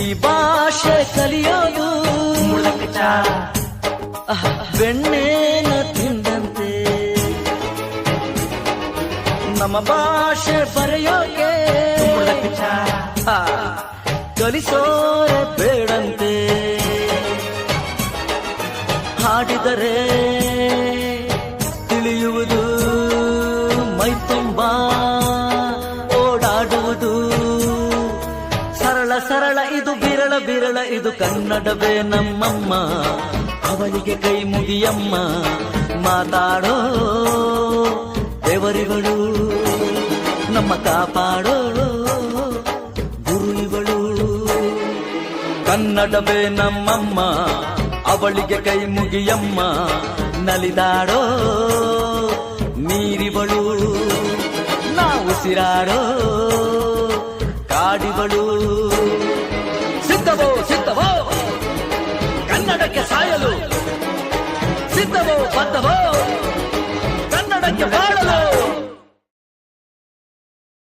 ಈ ಭಾಷೆ ಕಲಿಯೋದು ಬೆಣ್ಣೆನ ತಿಂದಂತೆ. ನಮ್ಮ ಭಾಷೆ ಬರೆಯೋಕೆ ಕಲಿಸೋರೆ ಬೇಡಂತೆ. ಹಾಡಿದರೆ ತಿಳಿಯುವುದು ಮೈ ತುಂಬ ಓಡಾಡುವುದು ಸರಳ, ಇದು ಬಿರಳ ಬಿರಳ ಇದು ಕನ್ನಡವೇ ನಮ್ಮಮ್ಮ. ಅವಳಿಗೆ ಕೈ ಮುಗಿಯಮ್ಮ. ಮಾತಾಡೋ ದೇವರಿಗಳು, ನಮ್ಮ ಕಾಪಾಡೋ ಗುರುಗಳು ಕನ್ನಡವೇ ನಮ್ಮಮ್ಮ. ಅವಳಿಗೆ ಕೈ ಮುಗಿಯಮ್ಮ. ನಲಿದಾಡೋ ನೀರಿವಳು ನಾವು ಸಿರಾಡೋ ಕಾಡಿವಳು. సిద్ధమో బద్దమో